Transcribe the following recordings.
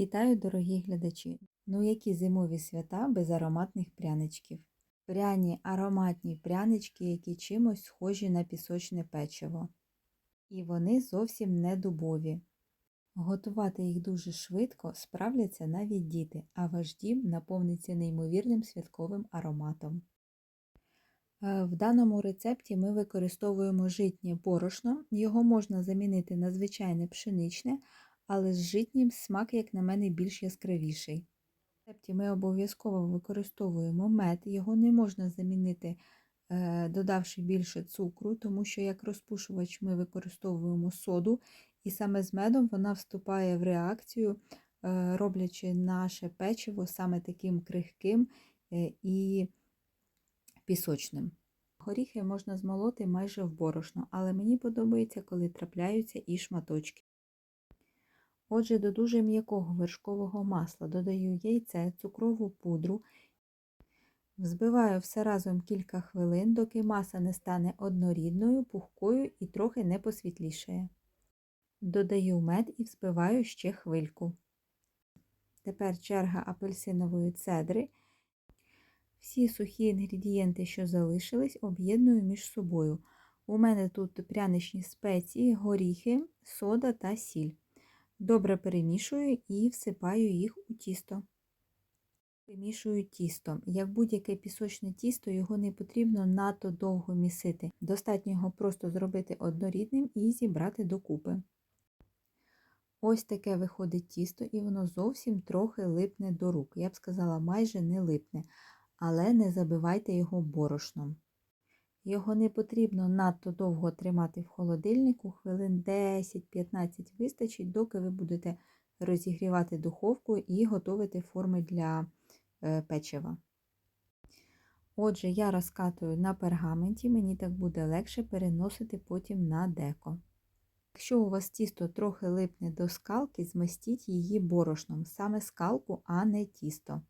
Вітаю, дорогі глядачі! Ну які зимові свята без ароматних пряничків? Пряні ароматні прянички, які чимось схожі на пісочне печиво. І вони зовсім не дубові. Готувати їх дуже швидко справляться навіть діти, а ваш дім наповниться неймовірним святковим ароматом. Е, В даному рецепті ми використовуємо житнє борошно, його можна замінити на звичайне пшеничне, але з житнім смак, як на мене, більш яскравіший. Рецепті ми обов'язково використовуємо мед, його не можна замінити, е, додавши більше цукру, тому що як розпушувач ми використовуємо соду, і саме з медом вона вступає в реакцію, е, роблячи наше печиво саме таким крихким е, і пісочним. Горіхи можна змолоти майже в борошно, але мені подобається, коли трапляються і шматочки. Отже, до дуже м'якого вершкового масла додаю яйце, цукрову пудру, взбиваю все разом кілька хвилин, доки маса не стане однорідною, пухкою і трохи не посвітлішає. Додаю мед і взбиваю ще хвильку. Тепер черга апельсинової цедри. Всі сухі інгредієнти, що залишились, об'єдную між собою. У мене тут пряничні спеції, горіхи, сода та сіль. Добре перемішую і всипаю їх у тісто. Перемішую тісто. Як будь-яке пісочне тісто, його не потрібно надто довго місити. Достатньо його просто зробити однорідним і зібрати докупи. Ось таке виходить тісто, і воно зовсім трохи липне до рук. Я б сказала, майже не липне, але не забивайте його борошном. Його не потрібно надто довго тримати в холодильнику, хвилин 10-15 вистачить, доки ви будете розігрівати духовку і готувати форми для е, печива. Отже, я розкатую на пергаменті, мені так буде легше переносити потім на деко. Якщо у вас тісто трохи липне до скалки, змастіть її борошном, саме скалку, а не тісто.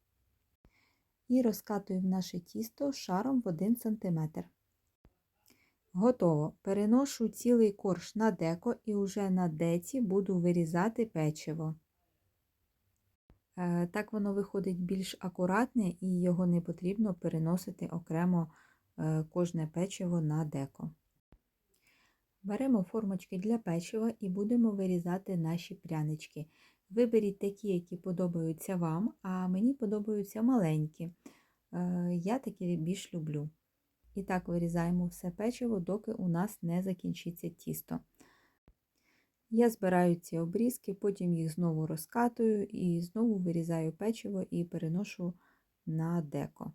І розкатую в наше тісто шаром в 1 см. Готово. Переношу цілий корж на деко і вже на деці буду вирізати печиво. Е, так воно виходить більш акуратне і його не потрібно переносити окремо е, кожне печиво на деко. Беремо формочки для печива і будемо вирізати наші прянички. Виберіть такі, які подобаються вам, а мені подобаються маленькі. Е, я такі більш люблю. І так вирізаємо все печиво, доки у нас не закінчиться тісто. Я збираю ці обрізки, потім їх знову розкатую і знову вирізаю печиво і переношу на деко.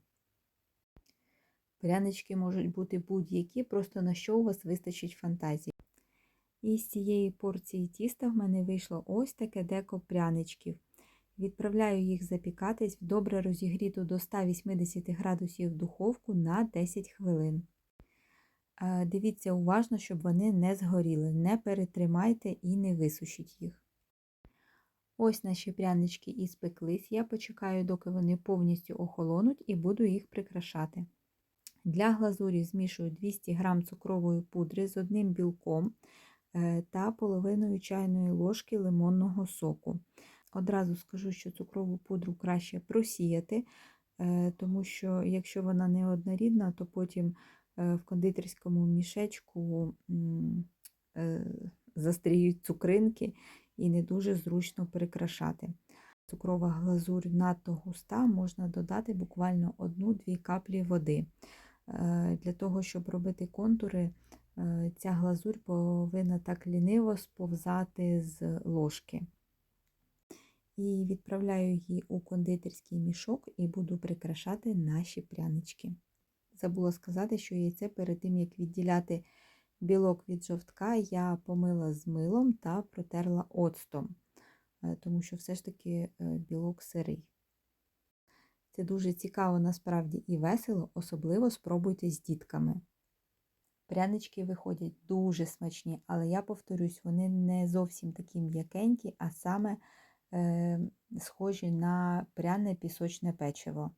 Прянички можуть бути будь-які, просто на що у вас вистачить фантазії. І з цієї порції тіста в мене вийшло ось таке деко пряничків. Відправляю їх запікатись в добре розігріту до 180 градусів духовку на 10 хвилин. Дивіться уважно, щоб вони не згоріли, не перетримайте і не висушіть їх. Ось наші прянички і спеклись. Я почекаю, доки вони повністю охолонуть, і буду їх прикрашати. Для глазурі змішую 200 г цукрової пудри з одним білком е, та половиною чайної ложки лимонного соку. Одразу скажу, що цукрову пудру краще просіяти, е, тому що якщо вона не однорідна, то потім е, в кондитерському мішечку застріють цукринки і не дуже зручно прикрашати. Цукрова глазурь надто густа, можна додати буквально 1-2 каплі води. Е, для того, щоб робити контури, ця глазурь повинна так ліниво сповзати з ложки і відправляю її у кондитерський мішок і буду прикрашати наші прянички. Забула сказати, що яйце перед тим, як відділяти білок від жовтка, я помила з милом та протерла оцтом, е, тому що все ж таки е, білок сирий. Це дуже цікаво насправді і весело, особливо спробуйте з дітками. Прянички виходять дуже смачні, але я повторюсь, вони не зовсім такі м'якенькі, а саме схожі на пряне пісочне печиво.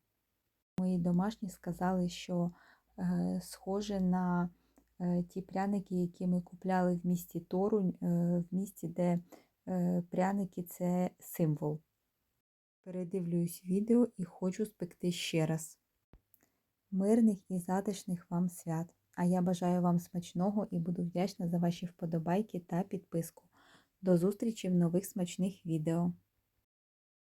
Мої домашні сказали, що е, схоже на е, ті пряники, які ми купляли в місті Торунь, в місті, де пряники це символ. Передивлюсь відео і хочу спекти ще раз. Мирних і затишних вам свят! А я бажаю вам смачного і буду вдячна за ваші вподобайки та підписку. До зустрічі в нових смачних відео.